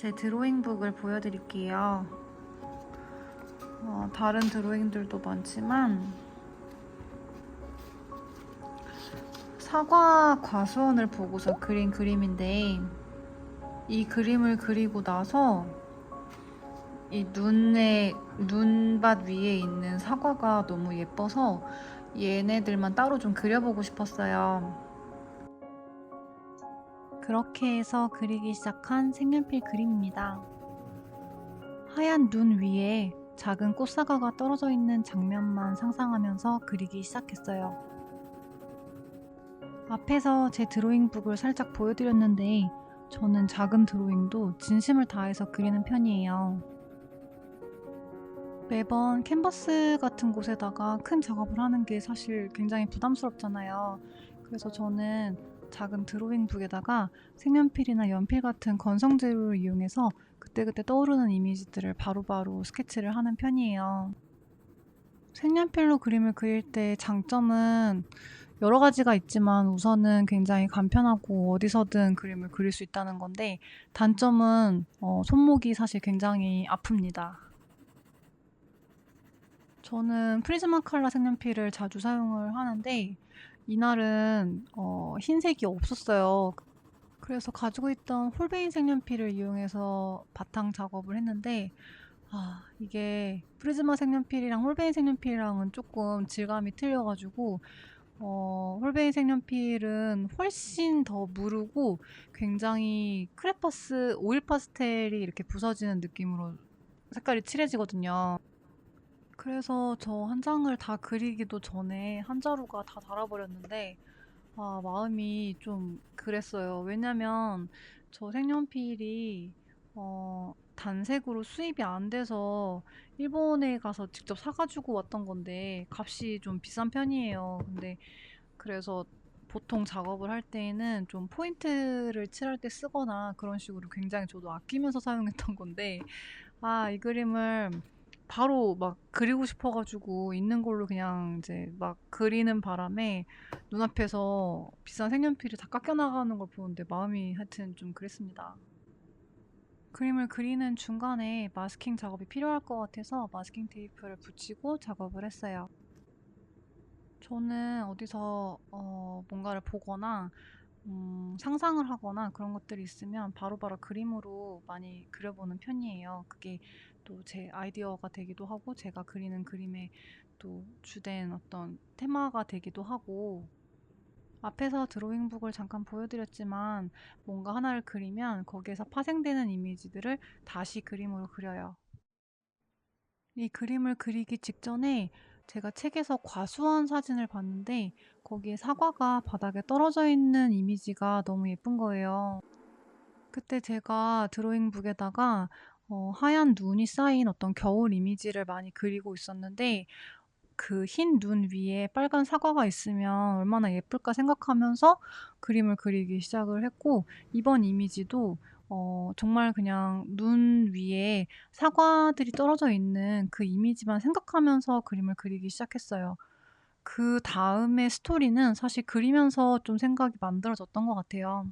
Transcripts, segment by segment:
제 드로잉북을 보여드릴게요. 어, 다른 드로잉들도 많지만 사과 과수원을 보고서 그린 그림인데 이 그림을 그리고 나서 이 눈에 눈밭 위에 있는 사과가 너무 예뻐서 얘네들만 따로 좀 그려보고 싶었어요. 그렇게 해서 그리기 시작한 색연필 그림입니다. 하얀 눈 위에 작은 꽃사과가 떨어져 있는 장면만 상상하면서 그리기 시작했어요. 앞에서 제 드로잉북을 살짝 보여드렸는데 저는 작은 드로잉도 진심을 다해서 그리는 편이에요. 매번 캔버스 같은 곳에다가 큰 작업을 하는 게 사실 굉장히 부담스럽잖아요. 그래서 저는 작은 드로잉북에다가 색연필이나 연필 같은 건성 재료를 이용해서 그때그때 떠오르는 이미지들을 바로바로 스케치를 하는 편이에요. 색연필로 그림을 그릴 때 장점은 여러 가지가 있지만 우선은 굉장히 간편하고 어디서든 그림을 그릴 수 있다는 건데 단점은 어, 손목이 사실 굉장히 아픕니다. 저는 프리즈마 컬러 색연필을 자주 사용을 하는데 이날은 어, 흰색이 없었어요. 그래서 가지고 있던 홀베인 색연필을 이용해서 바탕 작업을 했는데 아, 이게 프리즈마 색연필이랑 홀베인 색연필이랑은 조금 질감이 틀려가지고 어, 홀베인 색연필은 훨씬 더 무르고 굉장히 크레파스 오일 파스텔이 이렇게 부서지는 느낌으로 색깔이 칠해지거든요. 그래서 저 한 장을 다 그리기도 전에 한 자루가 다 닳아버렸는데 아, 마음이 좀 그랬어요. 왜냐면 저 색연필이 어, 단색으로 수입이 안 돼서 일본에 가서 직접 사가지고 왔던 건데 값이 좀 비싼 편이에요. 근데 그래서 보통 작업을 할 때에는 좀 포인트를 칠할 때 쓰거나 그런 식으로 굉장히 저도 아끼면서 사용했던 건데 아, 이 그림을 바로 막 그리고 싶어가지고 있는 걸로 그냥 이제 막 그리는 바람에 눈앞에서 비싼 색연필이 다 깎여나가는 걸 보는데 마음이 하여튼 좀 그랬습니다. 그림을 그리는 중간에 마스킹 작업이 필요할 것 같아서 마스킹 테이프를 붙이고 작업을 했어요. 저는 어디서 어, 뭔가를 보거나 음, 상상을 하거나 그런 것들이 있으면 바로바로 그림으로 많이 그려보는 편이에요. 그게 또 제 아이디어가 되기도 하고 제가 그리는 그림의 또 주된 어떤 테마가 되기도 하고 앞에서 드로잉북을 잠깐 보여드렸지만 뭔가 하나를 그리면 거기에서 파생되는 이미지들을 다시 그림으로 그려요. 이 그림을 그리기 직전에 제가 책에서 과수원 사진을 봤는데 거기에 사과가 바닥에 떨어져 있는 이미지가 너무 예쁜 거예요. 그때 제가 드로잉북에다가 어, 하얀 눈이 쌓인 어떤 겨울 이미지를 많이 그리고 있었는데 그 흰 눈 위에 빨간 사과가 있으면 얼마나 예쁠까 생각하면서 그림을 그리기 시작을 했고 이번 이미지도 어, 정말 그냥 눈 위에 사과들이 떨어져 있는 그 이미지만 생각하면서 그림을 그리기 시작했어요. 그 다음의 스토리는 사실 그리면서 좀 생각이 만들어졌던 것 같아요.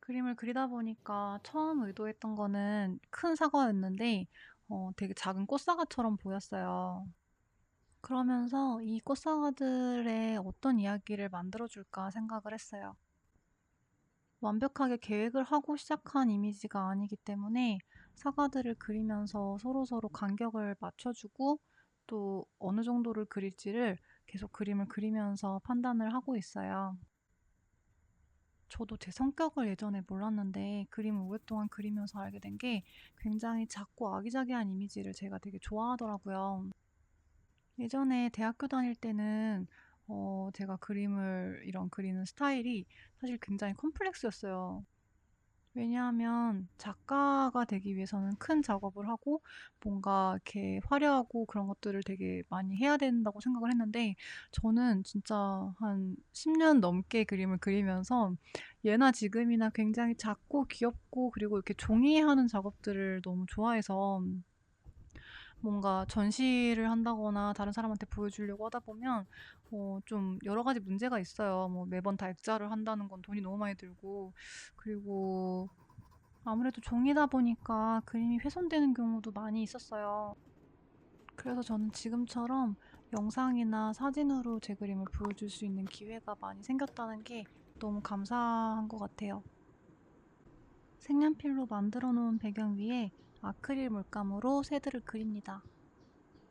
그림을 그리다 보니까 처음 의도했던 거는 큰 사과였는데 어, 되게 작은 꽃사과처럼 보였어요. 그러면서 이 꽃사과들의 어떤 이야기를 만들어줄까 생각을 했어요. 완벽하게 계획을 하고 시작한 이미지가 아니기 때문에 사과들을 그리면서 서로서로 간격을 맞춰주고 또 어느 정도를 그릴지를 계속 그림을 그리면서 판단을 하고 있어요. 저도 제 성격을 예전에 몰랐는데 그림을 오랫동안 그리면서 알게 된 게 굉장히 작고 아기자기한 이미지를 제가 되게 좋아하더라고요. 예전에 대학교 다닐 때는 어, 제가 그림을 이런 그리는 스타일이 사실 굉장히 컴플렉스였어요. 왜냐하면 작가가 되기 위해서는 큰 작업을 하고 뭔가 이렇게 화려하고 그런 것들을 되게 많이 해야 된다고 생각을 했는데 저는 진짜 한 10년 넘게 그림을 그리면서 예나 지금이나 굉장히 작고 귀엽고 그리고 이렇게 종이에 하는 작업들을 너무 좋아해서 뭔가 전시를 한다거나 다른 사람한테 보여주려고 하다 보면 어, 좀 여러 가지 문제가 있어요. 뭐 매번 다 액자를 한다는 건 돈이 너무 많이 들고 그리고 아무래도 종이다 보니까 그림이 훼손되는 경우도 많이 있었어요. 그래서 저는 지금처럼 영상이나 사진으로 제 그림을 보여줄 수 있는 기회가 많이 생겼다는 게 너무 감사한 것 같아요. 색연필로 만들어 놓은 배경 위에 아크릴 물감으로 새들을 그립니다.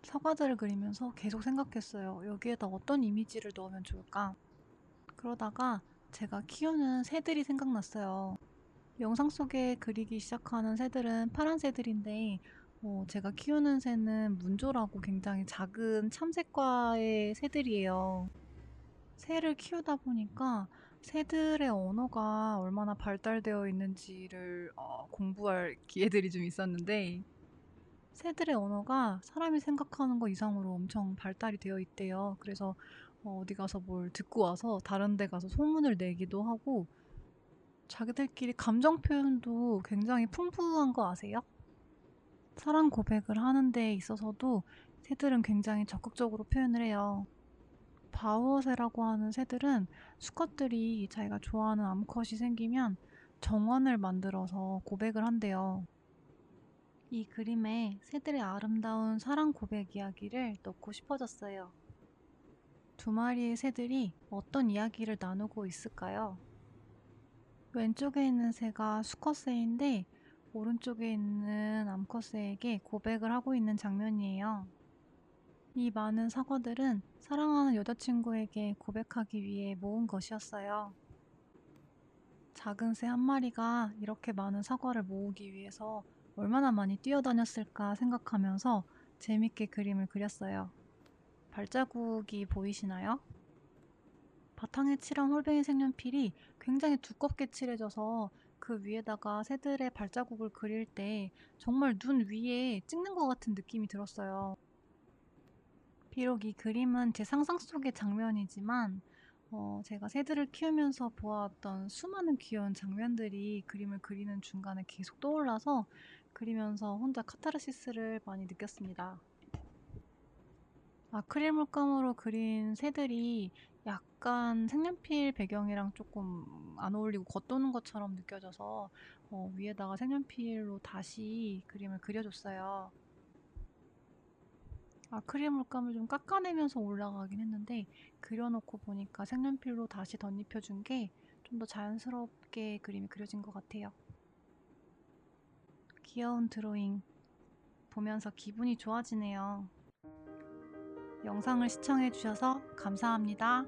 사과들을 그리면서 계속 생각했어요. 여기에다 어떤 이미지를 넣으면 좋을까? 그러다가 제가 키우는 새들이 생각났어요. 영상 속에 그리기 시작하는 새들은 파란 새들인데, 어, 제가 키우는 새는 문조라고 굉장히 작은 참새과의 새들이에요. 새를 키우다 보니까 새들의 언어가 얼마나 발달되어 있는지를 어, 공부할 기회들이 좀 있었는데, 새들의 언어가 사람이 생각하는 것 이상으로 엄청 발달이 되어 있대요. 그래서 어, 어디 가서 뭘 듣고 와서 다른 데 가서 소문을 내기도 하고, 자기들끼리 감정 표현도 굉장히 풍부한 거 아세요? 사랑 고백을 하는 데 있어서도 새들은 굉장히 적극적으로 표현을 해요. 바우어새라고 하는 새들은 수컷들이 자기가 좋아하는 암컷이 생기면 정원을 만들어서 고백을 한대요. 이 그림에 새들의 아름다운 사랑 고백 이야기를 넣고 싶어졌어요. 두 마리의 새들이 어떤 이야기를 나누고 있을까요? 왼쪽에 있는 새가 수컷새인데 오른쪽에 있는 암컷새에게 고백을 하고 있는 장면이에요. 이 많은 사과들은 사랑하는 여자친구에게 고백하기 위해 모은 것이었어요. 작은 새 한 마리가 이렇게 많은 사과를 모으기 위해서 얼마나 많이 뛰어다녔을까 생각하면서 재밌게 그림을 그렸어요. 발자국이 보이시나요? 바탕에 칠한 홀뱅이 색연필이 굉장히 두껍게 칠해져서 그 위에다가 새들의 발자국을 그릴 때 정말 눈 위에 찍는 것 같은 느낌이 들었어요. 비록 이 그림은 제 상상 속의 장면이지만 어, 제가 새들을 키우면서 보았던 수많은 귀여운 장면들이 그림을 그리는 중간에 계속 떠올라서 그리면서 혼자 카타르시스를 많이 느꼈습니다. 아크릴 물감으로 그린 새들이 약간 색연필 배경이랑 조금 안 어울리고 겉도는 것처럼 느껴져서 어, 위에다가 색연필로 다시 그림을 그려줬어요. 아크릴 물감을 좀 깎아내면서 올라가긴 했는데 그려놓고 보니까 색연필로 다시 덧입혀준 게 좀 더 자연스럽게 그림이 그려진 것 같아요. 귀여운 드로잉 보면서 기분이 좋아지네요. 영상을 시청해주셔서 감사합니다.